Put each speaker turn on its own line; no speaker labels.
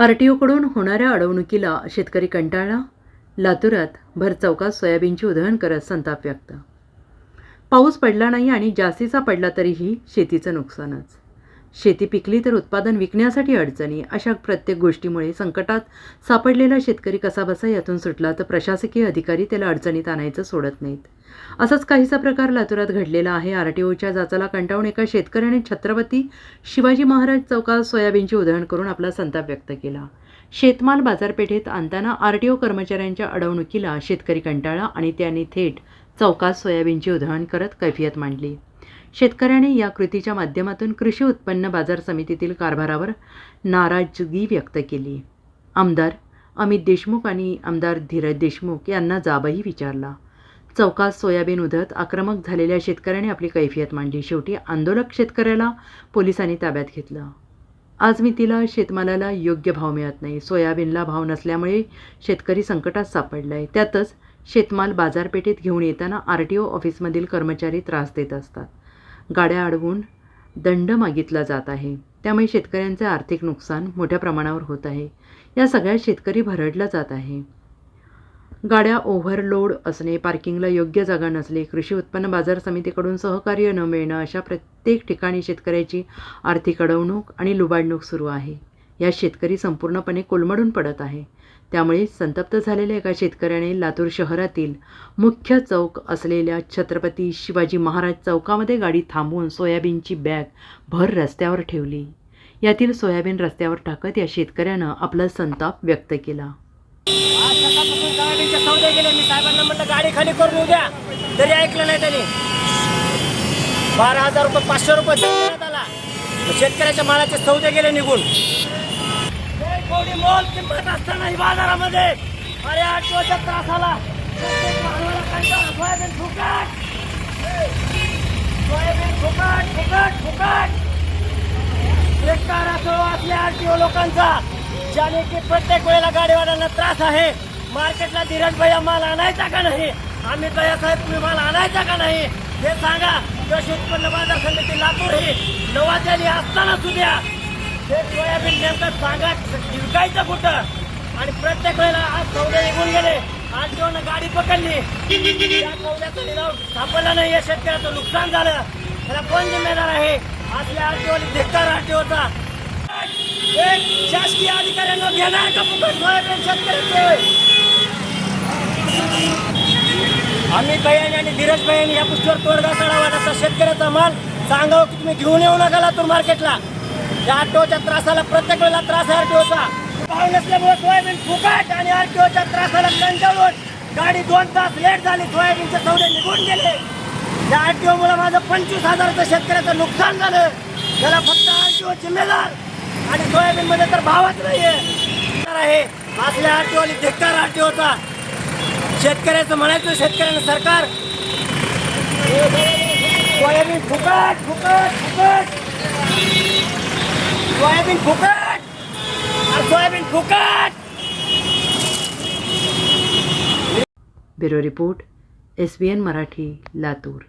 R T ओकडून होणाऱ्या अडवणुकीला शेतकरी कंटाळला? लातुरात भर चौकात सोयाबीनची उधळण करत संताप व्यक्त. पाऊस पडला नाही आणि जास्तीचा पडला तरीही शेतीचं नुकसानच. शेती पिकली तर उत्पादन विकण्यासाठी अडचणी अशा प्रत्येक गोष्टीमुळे संकटात सापडलेला शेतकरी कसाबसा यातून सुटला तर प्रशासकीय अधिकारी त्याला अडचणीत आणायचं सोडत नाहीत. असाच काहीसा प्रकार लातुरात घडलेला आहे. आर टी ओच्या जाचाला कंटाळून एका शेतकऱ्याने छत्रपती शिवाजी महाराज चौकात सोयाबीनची उधळण करून आपला संताप व्यक्त केला. शेतमाल बाजारपेठेत आणताना आर टी ओ कर्मचाऱ्यांच्या अडवणुकीला शेतकरी कंटाळा आणि त्याने थेट चौकात सोयाबीनची उधळण करत कैफियत मांडली. शेतकऱ्याने या कृतीच्या माध्यमातून कृषी उत्पन्न बाजार समितीतील कारभारावर नाराजगी व्यक्त केली. आमदार अमित देशमुख आणि आमदार धीरज देशमुख यांना जाबही विचारला. चौकात सोयाबीन उधत आक्रमक झालेल्या शेतकऱ्याने आपली कैफियत मांडली. शेवटी आंदोलक शेतकऱ्याला पोलिसांनी ताब्यात घेतलं. आज मी तिला शेतमालाला योग्य भाव मिळत नाही. सोयाबीनला भाव नसल्यामुळे शेतकरी संकटात सापडला आहे त्यातच शेतमाल बाजारपेठेत घेऊन येताना आर टी ओ ऑफिसमधील कर्मचारी त्रास देत असतात. गाड्या अडवून दंड मागितला जात आहे. त्यामुळे शेतकऱ्यांचे आर्थिक नुकसान मोठ्या प्रमाणावर होत आहे. या सगळ्यात शेतकरी भरडला जात आहे. गाड्या ओव्हरलोड असणे पार्किंगला योग्य जागा नसणे कृषी उत्पन्न बाजार समितीकडून सहकार्य न मिळणं अशा प्रत्येक ठिकाणी शेतकऱ्याची आर्थिक अडवणूक आणि लुबाडणूक सुरू आहे. या शेतकरी संपूर्णपणे कोलमडून पडत आहे. त्यामुळे संतप्त झालेल्या एका शेतकऱ्याने लातूर शहरातील मुख्य चौक असलेल्या छत्रपती शिवाजी महाराज चौकामध्ये गाडी थांबवून सोयाबीनची बॅग भर रस्त्यावर ठेवली. यातील सोयाबीन रस्त्यावर टाकत या शेतकऱ्यानं आपला संताप व्यक्त केला.
गाडी खाली करून उद्या तरी ऐकलं नाही त्यांनी. बारा हजार रुपये पाचशे रुपये शेतकऱ्याच्या मालाचे सौदे गेले निघून. एवढी मोल किंमत असतानाही बाजारामध्ये अरे आठवच्या त्रास आला. प्रत्येक मानवाला कंटाळा. सोयाबीन फुकट. सोयाबीन फुकट फुकट फुकट. बेकार असो असल्या आरटीओ लोकांचा ज्याने की प्रत्येक वेळेला गाडीवाल्यांना त्रास आहे. मार्केटला धीरज भैया माल आणायचा का नाही? आम्ही भैया साहेब तुम्ही माल आणायचा का नाही? हे सांगा. कृषी उत्पन्न बाजार समिती लातूर ही नवाजाली असताना सुद्धा हे सोयाबीन नेमकं सांगा विकायचं कुठं? आणि प्रत्येक वेळेला आज सौदे निघून गेले. आज जेवण गाडी पकडली. त्या सौद्याचा लिलाव सापडला नाही या शेतकऱ्याचं नुकसान झालं. त्याला कोण जिम्मेदार आहे? आपल्या आरटीओ धिक्कार आरटीओचा एक शासकीय अधिकाऱ्यांना घेणार का फुकट सोयाबीन शेतकऱ्याचे? अमित भैयानी आणि धीरज भैयानी या पुष्टीवर तोडगा काढावा आता शेतकऱ्याचा माल सांगावं की तुम्ही घेऊन येऊ नका लातूर मार्केटला. या आरटीओच्या त्रासाला प्रत्येक वेळेला त्रास आहे आरटीओचा. भाव नसल्यामुळे सोयाबीन फुकट आणि आरटीओच्या त्रासाला कंटाळून गाडी दोन तास लेट झाली सोयाबीनचे सौदे निघून गेले. या आरटीओ मुळे माझं पंचवीस हजाराचं शेतकऱ्याचं नुकसान झालं. त्याला फक्त आरटीओ जिम्मेदार आणि सोयाबीन मध्ये तर भावच नाहीये. आहे. असल्या आरटीओ धिक्कार आरटीओचा. शेतकऱ्याचं म्हणायचं शेतकऱ्यानं सरकार. सोयाबीन फुकट फुकट फुकट. सोयाबीन फुकट! सोयाबीन फुकट!
Bureau report S B N Marathi Latur.